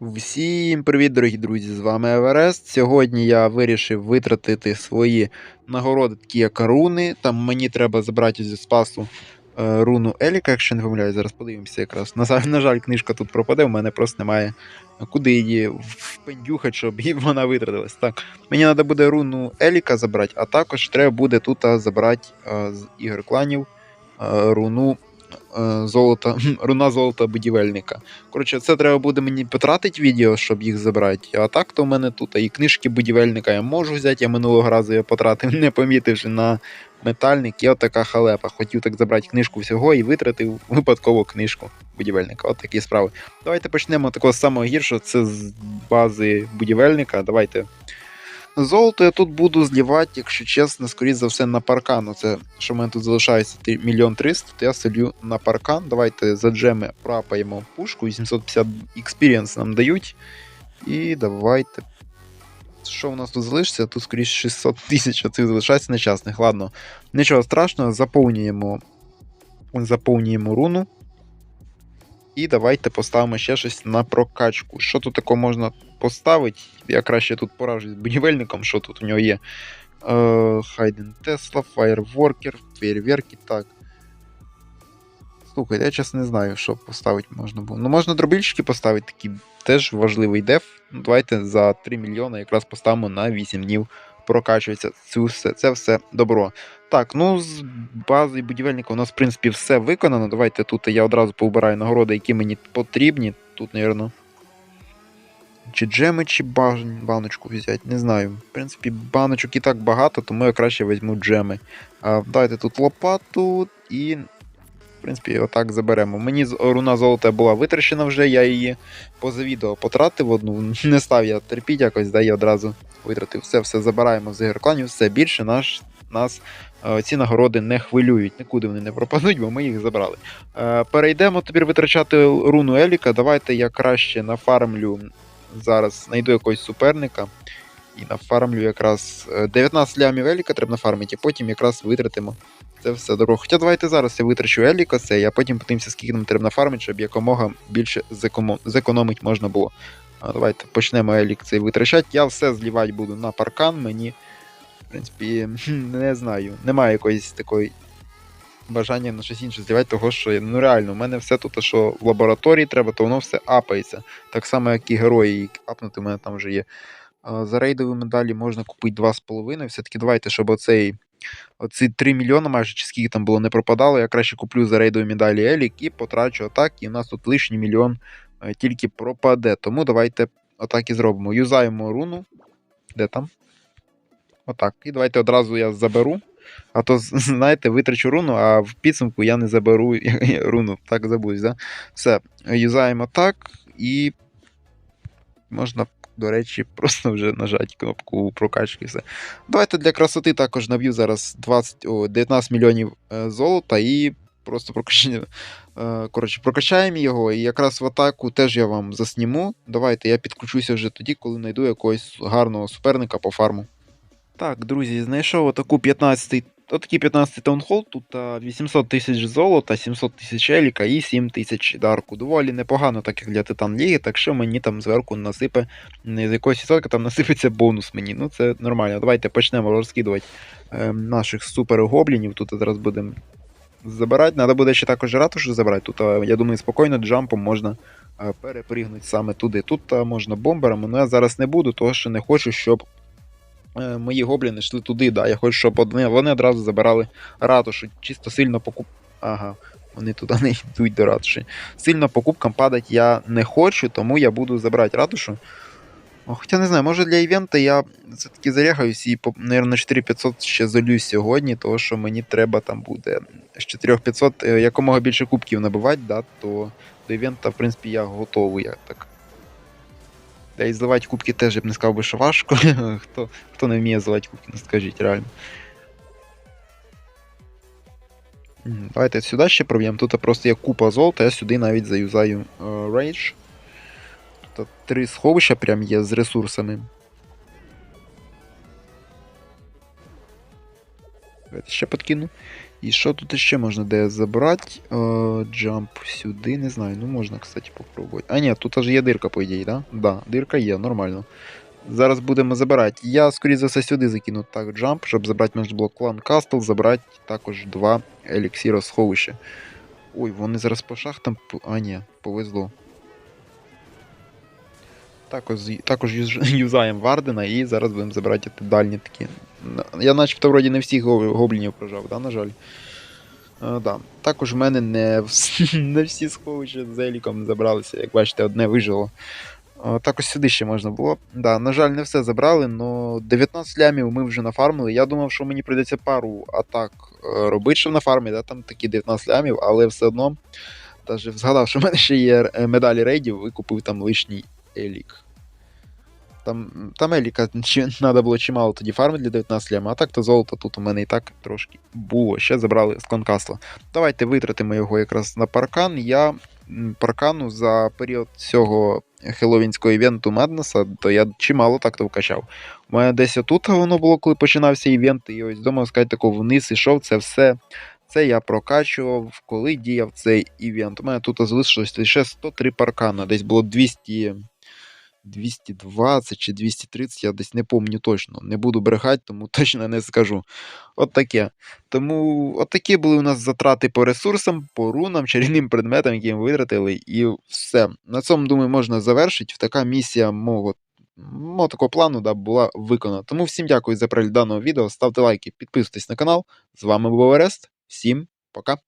Всім привіт, дорогі друзі! З вами Еверест. Сьогодні я вирішив витратити свої нагороди, такі як руни. Там мені треба забрати зі спасу е, руну Еліка, якщо не помиляю, зараз подивимося якраз. На, жаль- на жаль, книжка тут пропаде, в мене просто немає куди її впендюхати, щоб вона витратилась. Так, мені треба буде руну Еліка забрати, а також треба буде тут забрати е, з ігор кланів е, руну е, золота, руна золота будівельника. Коротше, це треба буде мені потратити відео, щоб їх забрати. А так то в мене тут і книжки будівельника я можу взяти. Я минулого разу я потратив, не помітивши на метальник. І от така халепа. Хотів так забрати книжку всього і витратив випадково книжку будівельника. От такі справи. Давайте почнемо такого самого гіршого. Це з бази будівельника. Давайте. Золото я тут буду злівати, якщо чесно, скоріш за все, на паркан. Ну, Це що в мене тут залишається мільйон триста, то я селю на паркан. Давайте за джеми прапаємо пушку, 850 experience нам дають. І давайте. Що в нас тут залишиться? Тут скоріше 600 тисяч оцих залишається нещасних. Ладно, нічого страшного, заповнюємо, заповнюємо руну. І давайте поставимо ще щось на прокачку. Що тут такого можна поставити? Я краще тут поражусь з будівельником, що тут у нього є. Хайден Тесла, Fireworker, фейерверки, так. Слухайте, я чесно не знаю, що поставити можна було. Ну, можна дробільчики поставити, такий теж важливий деф. Ну, давайте за 3 мільйони якраз поставимо на 8 днів. Прокачується цю все, це все добро. Так, ну з бази будівельника у нас, в принципі, все виконано. Давайте тут я одразу поубираю нагороди, які мені потрібні. Тут, напевно. Чи джеми, чи баночку взяти, не знаю. В принципі, баночок і так багато, тому я краще візьму джеми. А, давайте тут лопату і. В принципі, отак заберемо. Мені руна золота була витрачена вже, я її поза відео потратив одну. Не став я терпіть якось, да, я одразу витратив. Все, все забираємо з ігор кланів, все більше наш, нас е, ці нагороди не хвилюють, нікуди вони не пропадуть, бо ми їх забрали. Е, перейдемо тепер витрачати руну Еліка. Давайте я краще нафармлю зараз, знайду якогось суперника. І нафармлю якраз е, 19 лямів Еліка треба нафармити, потім якраз витратимо це все дорого. Хоча давайте зараз я витрачу Еліка це, а потім подивимося, скільки нам треба нафармити, щоб якомога більше зекономити можна було. Давайте почнемо Елік цей витрачати. Я все злівати буду на паркан. Мені, в принципі, не знаю. Немає якоїсь такої бажання на щось інше злівати, того що ну реально, у мене все тут, що в лабораторії треба, то воно все апається. Так само, як і герої, які апнути, у мене там вже є. За рейдові медалі можна купити 2,5. Все-таки давайте, щоб оцей. Оці 3 мільйони майже чи скільки там було не пропадало. Я краще куплю за рейдові медалі Елік і потрачу атак, і у нас тут лишній мільйон е, тільки пропаде. Тому давайте отак і зробимо. Юзаємо руну. Де там? Отак. І давайте одразу я заберу. А то, знаєте, витрачу руну, а в підсумку я не заберу руну. Так забудь, да? Все. Юзаємо так і можна, до речі, просто вже нажати кнопку прокачки. Все. Давайте для красоти також наб'ю зараз 20, о, 19 мільйонів е, золота і просто прокачаємо, е, коротше, прокачаємо його. І якраз в атаку теж я вам засніму. Давайте я підключуся вже тоді, коли знайду якогось гарного суперника по фарму. Так, друзі, знайшов отаку 15 Отакий 15 таунхол, тут 800 тисяч золота, 700 тисяч еліка і 7 тисяч дарку. Доволі непогано, так як для Титан Ліги, так що мені там зверху насипе, з якогось відсотка там насипеться бонус мені. Ну це нормально. Давайте почнемо розкидувати е, наших супергоблінів. Тут зараз будемо забирати. Треба буде ще також ратушу забрати. Тут, я думаю, спокійно джампом можна перепригнути саме туди. Тут можна бомберами, але я зараз не буду, тому що не хочу, щоб мої гобліни йшли туди. Да. Я хочу, щоб вони, вони одразу забирали ратушу. Чисто сильно покуп. Ага, вони туди не йдуть до ратуші. Сильно покупкам падати я не хочу, тому я буду забирати ратушу. Хоча не знаю, може для івента я все-таки зарягаюсь і, по- наверно, 4500 ще залюсь сьогодні, тому що мені треба там буде з 4500 е, якомога більше кубків набивати, да, то до івента, в принципі, я готовий. Я так. Та і зливати кубки теж я б не сказав би, що важко. хто, хто не вміє зливати кубки, ну скажіть, реально. Давайте сюди ще проб'ємо. Тут просто є купа золота, я сюди навіть заюзаю е, рейдж. Тут три сховища прям є з ресурсами. Давайте ще подкину. І що тут ще можна де забрати? Е, джамп сюди, не знаю. Ну можна, кстати, попробувати. А ні, тут аж є дирка, по ідеї, да? Да, дирка є, нормально. Зараз будемо забирати. Я, скоріше за все, сюди закину так джамп, щоб забрати межблок клан Кастл, забрати також два еліксіра сховища. Ой, вони зараз по шахтам. А, ні, повезло. Також, також юз- юзаємо Вардена і зараз будемо забирати дальні такі. Я начебто вроді не всіх гоблінів прожав, да, на жаль. А, да. Також в мене не, не всі сховища з еліком забралися, як бачите, одне вижило. А, Також сюди ще можна було. Да, на жаль, не все забрали, але 19 лямів ми вже нафармили. Я думав, що мені прийдеться пару атак е, робити, щоб на фармі, да, там такі 19 лямів, але все одно. Даже згадав, що в мене ще є е, медалі рейдів, і купив там лишній елік. Там, там еліка треба було чимало тоді фармити для 19 лям, а так то золото тут у мене і так трошки було. Ще забрали з конкасла. Давайте витратимо його якраз на паркан. Я паркану за період цього хеллоуінського івенту Меднеса, то я чимало так то вкачав. У мене десь отут воно було, коли починався івент, і ось дома сказати, тако вниз ішов, це все. Це я прокачував, коли діяв цей івент. У мене тут залишилось лише 103 паркана, десь було 200. 220 чи 230, я десь не пам'ятаю точно. Не буду брехати, тому точно не скажу. От таке. Тому от такі були у нас затрати по ресурсам, по рунам, чарівним предметам, які ми витратили, і все. На цьому, думаю, можна завершити. Така місія мого, мого такого плану да, була виконана. Тому всім дякую за перегляд даного відео. Ставте лайки, підписуйтесь на канал. З вами був Орест. Всім пока.